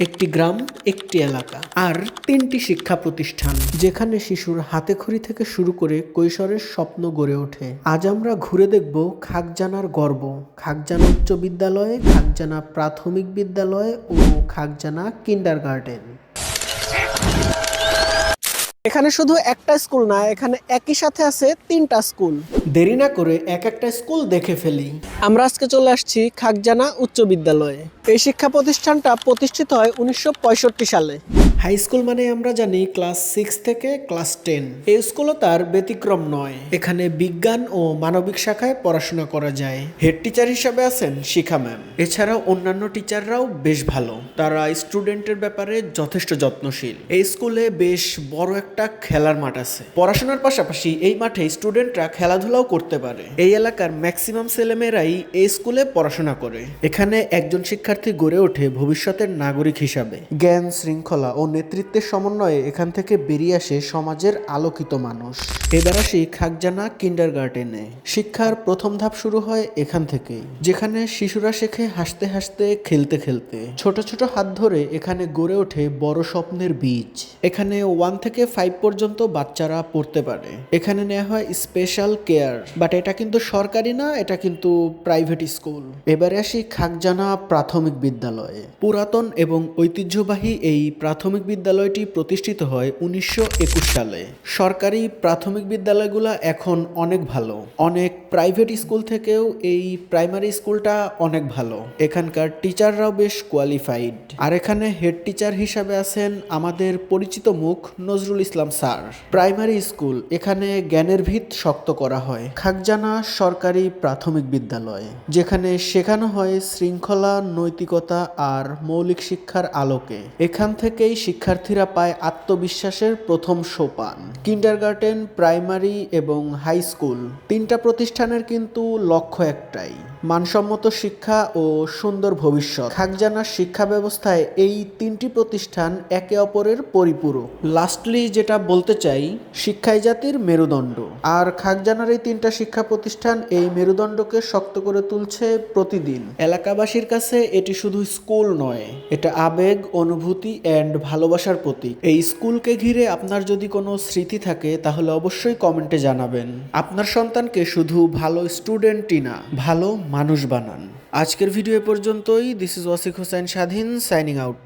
একটি গ্রাম, একটি এলাকা আর তিনটি শিক্ষা প্রতিষ্ঠান, যেখানে শিশুর হাতেখড়ি থেকে শুরু করে কৈশোরের স্বপ্ন গড়ে ওঠে। আজ আমরা ঘুরে দেখব খাকজানার গর্ব। খাকজানা উচ্চ বিদ্যালয় খাকজানা প্রাথমিক বিদ্যালয় ও খাকজানা কিন্ডার গার্ডেন এখানে শুধু একটা স্কুল না এখানে একই সাথে আছে তিনটা স্কুল। দেরি না করে এক একটা স্কুল দেখে ফেলি। আমরা আজকে চলে আসছি খাকজানা উচ্চ বিদ্যালয়ে। এই শিক্ষা প্রতিষ্ঠানটা প্রতিষ্ঠিত হয় উনিশশো পঁয়ষট্টি সালে। হাই স্কুল মানে আমরা জানি ক্লাস সিক্স থেকে ক্লাস টেন এই স্কুলও তার ব্যতিক্রম নয়। এখানে বিজ্ঞান ও মানবিক শাখায় পড়াশোনা করা যায়। হেড টিচার হিসাবে আছেন শিখা ম্যাম এছাড়াও অন্যান্য টিচাররাও বেশ ভালো। তারা স্টুডেন্টের ব্যাপারে যথেষ্ট যত্নশীল। এই স্কুলে বেশ বড় একটা খেলার মাঠ আছে। পড়াশোনার পাশাপাশি এই মাঠে স্টুডেন্টরা খেলাধুলাও করতে পারে। এই এলাকার ম্যাক্সিমাম ছেলেমেয়েরাই এই স্কুলে পড়াশোনা করে। এখানে একজন শিক্ষার্থী গড়ে ওঠে ভবিষ্যতের নাগরিক হিসাবে। জ্ঞান, শৃঙ্খলা ও নেতৃত্বের সমন্বয়ে এখান থেকে বেরিয়ে আসে সমাজের আলোকিত মানুষ। এবার আসি খাকজানা কিন্ডার গার্ডেনে শিক্ষার প্রথম ধাপ শুরু হয় এখান থেকেই, যেখানে শিশুরা শেখে হাসতে হাসতে, খেলতে খেলতে। ছোট ছোট হাত ধরে এখানে গড়ে ওঠে বড় স্বপ্নের বীজ। এখানে ওয়ান থেকে ফাইভ পর্যন্ত বাচ্চারা পড়তে পারে। এখানে নেওয়া হয় স্পেশাল কেয়ার বাট এটা কিন্তু সরকারি না, এটা কিন্তু প্রাইভেট স্কুল এবারে আসি খাকজানা প্রাথমিক বিদ্যালয়ে। পুরাতন এবং ঐতিহ্যবাহী এই প্রাথমিক বিদ্যালয়টি প্রতিষ্ঠিত হয় উনিশশো একুশ সালে। সরকারি প্রাথমিক বিদ্যালয়গুলো এখন অনেক ভালো। অনেক প্রাইভেট স্কুল থেকেও এই প্রাইমারি স্কুলটা অনেক ভালো। এখানকার টিচাররাও বেশ কোয়ালিফাইড আর এখানে হেড টিচার হিসাবে আছেন আমাদের পরিচিত মুখ Nazrul Islam sir. Primary school এখানে জ্ঞানের ভিত শক্ত করা হয়। খাকজানা সরকারি প্রাথমিক বিদ্যালয়, যেখানে শেখানো হয় শৃঙ্খলা, নৈতিকতা আর মৌলিক শিক্ষার আলোকে। এখান থেকেই শিক্ষার্থীরা পায় আত্মবিশ্বাসের প্রথম সোপান। কিন্ডার গার্ডেন প্রাইমারি এবং হাই স্কুল তিনটা প্রতিষ্ঠানের কিন্তু লক্ষ্য একটাই, মানসম্মত শিক্ষা ও সুন্দর ভবিষ্যৎ। খাকজানার শিক্ষা ব্যবস্থায় এই তিনটি প্রতিষ্ঠান একে অপরের পরিপূরক। লাস্টলি যেটা বলতে চাই, শিক্ষাই জাতির মেরুদণ্ড। আর খাকজানার এই তিনটা শিক্ষা প্রতিষ্ঠান এই মেরুদণ্ডকে শক্ত করে তুলছে প্রতিদিন। এলাকাবাসীর কাছে এটি শুধু স্কুল নয়, এটা আবেগ, অনুভূতি অ্যান্ড ভালোবাসার প্রতীক। এই স্কুলকে ঘিরে আপনার যদি কোনো স্মৃতি থাকে, তাহলে অবশ্যই কমেন্টে জানাবেন। আপনার সন্তানকে শুধু ভালো স্টুডেন্টই না, ভালো মানুষ বানান। আজকের ভিডিও পর্যন্তই। দিস ইজ ওয়াসিক হোসেন স্বাধীন সাইনিং আউট